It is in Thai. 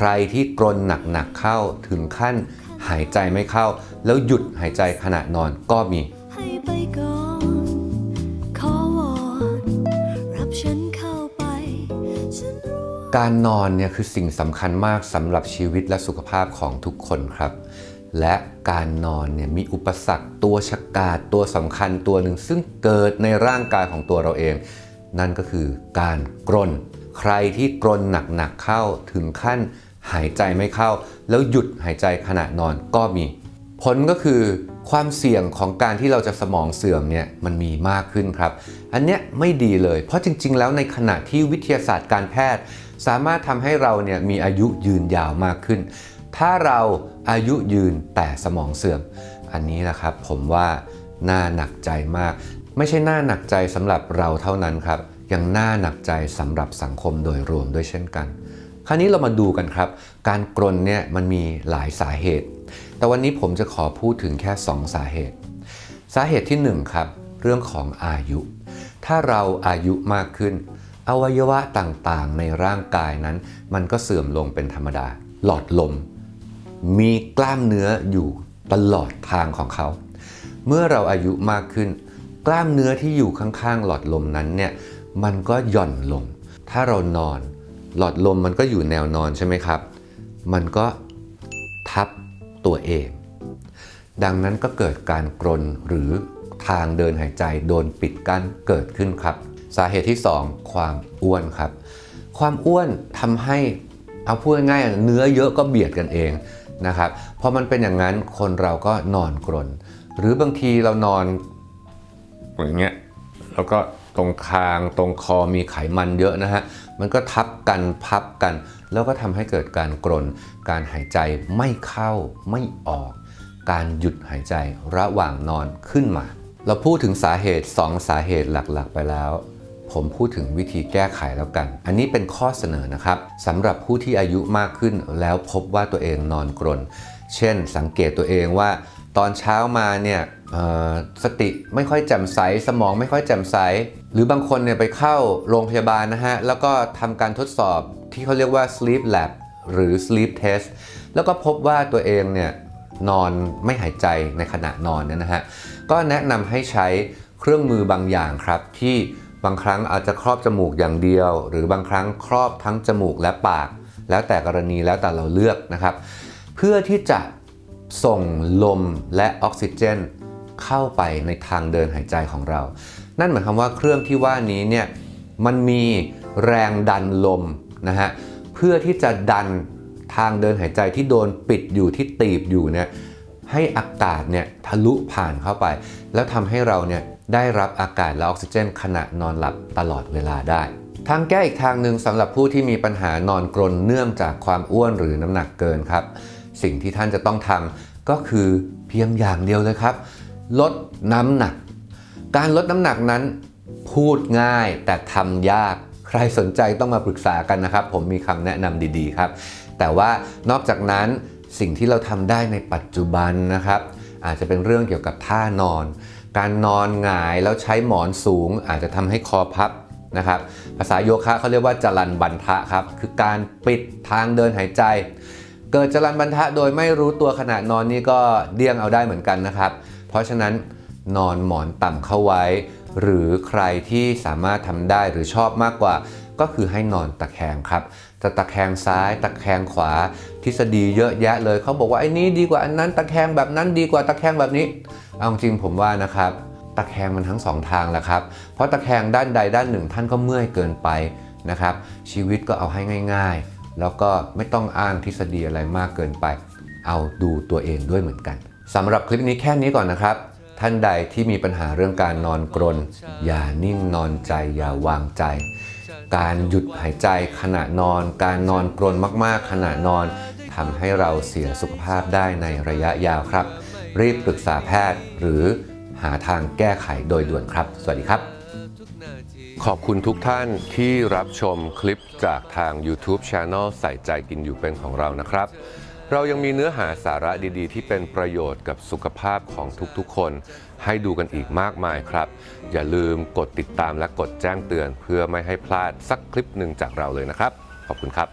ใครที่กรนหนักๆเข้าถึงขั้นหายใจไม่เข้า แล้วหยุดหายใจขณะนอนก็มีการนอนเนี่ยคือสิ่งสำคัญมากสำหรับชีวิตและสุขภาพของทุกคนครับ และการนอนเนี่ยมีอุปสรรคตัวชะกาดตัวสำคัญตัวหนึ่งซึ่งเกิดในร่างกายของตัวเราเอง นั่นก็คือการกรน ใครที่กรนหนักๆเข้าถึงขั้น หายใจไม่เข้า แล้วหยุดหายใจขณะนอนก็มี ผลก็คือความเสี่ยงของการที่เราจะสมองเสื่อมเนี่ยมันมีมากขึ้นครับ อันเนี้ยไม่ดีเลย เพราะจริง ๆ แล้วในขณะที่วิทยาศาสตร์การแพทย์ สามารถทำให้เราเนี่ยมีอายุยืนยาวมากขึ้น ถ้าเราอายุยืนแต่สมองเสื่อม อันนี้นะครับผมว่าน่าหนักใจมาก ไม่ใช่น่าหนักใจสำหรับเราเท่านั้นครับ ยังน่าหนักใจสำหรับสังคมโดยรวมด้วยเช่นกัน คราวนี้เรามาดูกันครับ การกรนเนี่ยมันมีหลายสาเหตุ แต่วันนี้ผมจะขอพูดถึงแค่ 2 สาเหตุ สาเหตุที่ 1 ครับ เรื่องของอายุ ถ้าเราอายุมากขึ้น อวัยวะต่างๆ ในร่างกายนั้น มันก็เสื่อมลงเป็นธรรมดา หลอดลม มีกล้ามเนื้ออยู่ตลอดทางของเขา เมื่อเราอายุมากขึ้น กล้ามเนื้อที่อยู่ข้างๆ หลอดลมนั้นเนี่ยมันก็หย่อนลง ถ้าเรานอน หลอดลมมันก็อยู่แนวนอนใช่ไหมครับ มันก็ทับตัวเอง ดังนั้นก็เกิดการกรนหรือทางเดินหายใจโดนปิดกั้นเกิดขึ้นครับ สาเหตุที่ 2 ความอ้วนครับ ความอ้วนทำให้เอาพูดง่ายๆเนื้อเยอะก็เบียดกันเองนะครับพอมันเป็นอย่างนั้นคนเราก็นอนกรน หรือบางทีเรานอนอย่างเงี้ยแล้วก็ ตรงคาง ตรงคอมีไขมันเยอะนะฮะ มันก็ทับกันพับกัน แล้วก็ทำให้เกิดการกรน การหายใจไม่เข้าไม่ออก การหยุดหายใจระหว่างนอนขึ้นมา เราพูดถึงสาเหตุ 2 สาเหตุหลักๆ ไปแล้วผมพูดถึงวิธีแก้ไขแล้วกัน อันนี้เป็นข้อเสนอนะครับสำหรับผู้ที่อายุมากขึ้นแล้วพบว่าตัวเองนอนกรน เช่น สังเกตตัวเองว่า ตอนเช้ามาเนี่ยสติไม่ค่อยแจ่มใสสมองไม่ค่อยแจ่มใส หรือบางคนเนี่ยไปเข้าโรงพยาบาลนะฮะ แล้วก็ทำการทดสอบที่เขาเรียกว่า sleep lab หรือ sleep test แล้วก็พบว่าตัวเองเนี่ยนอนไม่หายใจในขณะนอนเนี่ยนะฮะ ก็แนะนำให้ใช้เครื่องมือบางอย่างครับ ที่บางครั้งอาจจะครอบจมูกอย่างเดียว หรือบางครั้งครอบทั้งจมูกและปาก แล้วแต่กรณีแล้วแต่เราเลือกนะครับ เพื่อที่จะ ส่งลมและออกซิเจน เข้าไปในทางเดินหายใจของเรา นั่นหมายความว่าเครื่องที่ว่านี้เนี่ยมันมีแรงดันลมนะฮะเพื่อที่จะดันทางเดินหายใจที่โดนปิดอยู่ที่ตีบอยู่เนี่ยให้อากาศเนี่ยทะลุผ่านเข้าไป แล้วทำให้เราเนี่ยได้รับอากาศและออกซิเจน ขณะนอนหลับตลอดเวลาได้ ทางแก้อีกทางหนึ่งสำหรับผู้ที่มีปัญหานอนกรนเนื่องจากความอ้วนหรือน้ำหนักเกินครับ สิ่งที่ท่านจะต้องทำก็คือเพียงอย่างเดียวเลยครับ ลดน้ำหนัก การลดน้ำหนักนั้น พูดง่ายแต่ทำยาก ใครสนใจต้องมาปรึกษากันนะครับ ผมมีคำแนะนำดีๆครับ แต่ว่านอกจากนั้นสิ่งที่เราทำได้ในปัจจุบันนะครับ อาจจะเป็นเรื่องเกี่ยวกับท่านอน การนอนหงายแล้วใช้หมอนสูง อาจจะทำให้คอพับนะครับภาษาโยคะเขาเรียกว่าจรันบันทะครับ คือการปิดทางเดินหายใจ เกิดจรันบันทะโดยไม่รู้ตัวขณะนอนนี่ก็เดี่ยงเอาได้เหมือนกันนะครับ เพราะฉะนั้นนอนหมอนต่ำเข้าไว้ หรือใครที่สามารถทำได้หรือชอบมากกว่า ก็คือให้นอนตะแคงครับจะตะแคงซ้ายตะแคงขวา ทฤษฎีเยอะแยะเลยเขาบอกว่าไอ้นี้ดีกว่าอันนั้นตะแคงแบบนั้นดีกว่าตะแคงแบบนี้ เอาจริงผมว่านะครับตะแคงมันทั้งสองทางแหละครับ เพราะตะแคงด้านใดด้านหนึ่งท่านก็เมื่อยเกินไปนะครับ ชีวิตก็เอาให้ง่าย ๆ แล้วก็ไม่ต้องอ้างทฤษฎีอะไรมากเกินไป เอาดูตัวเองด้วยเหมือนกันสำหรับคลิปนี้แค่นี้ก่อนนะครับ ท่านใดที่มีปัญหาเรื่องการนอนกรน อย่านิ่งนอนใจ อย่าวางใจ การหยุดหายใจขณะนอน การนอนกรนมากๆ ขณะนอนทำให้เราเสียสุขภาพได้ในระยะยาวครับ รีบปรึกษาแพทย์หรือหาทางแก้ไขโดยด่วนครับ สวัสดีครับ ขอบคุณทุกท่านที่รับชมคลิปจากทาง YouTube Channel ใส่ใจกินอยู่เป็นของเรานะครับ เรายังมีเนื้อหาสาระดีๆ ที่เป็นประโยชน์กับสุขภาพของทุกๆ คน ให้ดูกันอีกมากมายครับ อย่าลืมกดติดตามและกดแจ้งเตือน เพื่อไม่ให้พลาดสักคลิปหนึ่งจากเราเลยนะครับ ขอบคุณครับ